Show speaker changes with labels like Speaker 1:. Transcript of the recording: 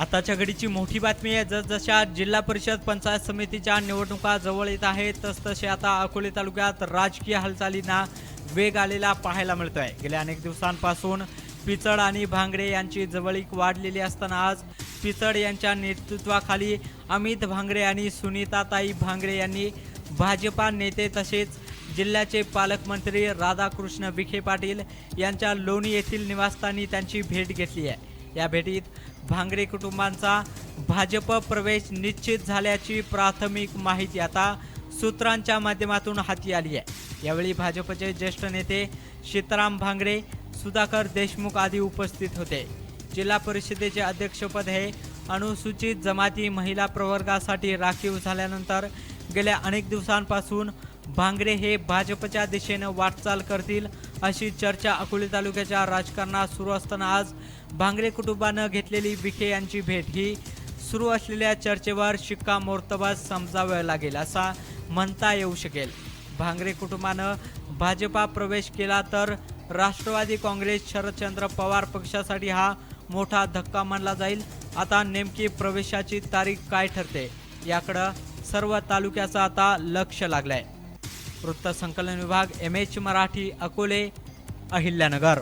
Speaker 1: आताच्या घडीची मोठी बातमी आहे. जसजशा जिल्हा परिषद पंचायत समितीच्या निवडणुका जवळ येत आहेत तसतसे आता अकोले तालुक्यात राजकीय हालचालींना वेग आलेला पाहायला मिळतो आहे गेल्या अनेक दिवसांपासून पिचड आणि भांगडे यांची जवळीक वाढलेली असताना आज पिचड यांच्या नेतृत्वाखाली अमित भांगडे आणि सुनीताताई भांगडे यांनी भाजपा नेते तसेच जिल्ह्याचे पालकमंत्री राधाकृष्ण विखे पाटील यांच्या लोणी येथील निवासस्थानी त्यांची भेट घेतली आहे. या भेटीत भांगरे कुटुंबांचा भाजप प्रवेश निश्चित झाल्याची प्राथमिक माहिती आता सूत्रांच्या माध्यमातून हाती आली आहे. यावेळी भाजपचे ज्येष्ठ नेते सीताराम भांगरे सुधाकर देशमुख आदी उपस्थित होते. जिल्हा परिषदेचे अध्यक्षपद हे अनुसूचित जमाती महिला प्रवर्गासाठी राखीव झाल्यानंतर गेल्या अनेक दिवसांपासून भांगरे हे भाजपच्या दिशेनं वाटचाल करतील अशी चर्चा अकोले तालुक्याच्या राजकारणात सुरू असताना आज भांगरे कुटुंबानं घेतलेली विखे यांची भेट. ही सुरू असलेल्या चर्चेवर शिक्कामोर्तबा समजावं लागेल असा म्हणता येऊ शकेल. भांगरे कुटुंबानं भाजपा प्रवेश केला तर राष्ट्रवादी काँग्रेस शरदचंद्र पवार पक्षासाठी हा मोठा धक्का मानला जाईल. आता नेमकी प्रवेशाची तारीख काय ठरते? याकडं सर्व तालुक्याचं आता लक्ष लागलंय. वृत्त संकलन विभाग एम एच मराठी अकोले अहिल्यानगर.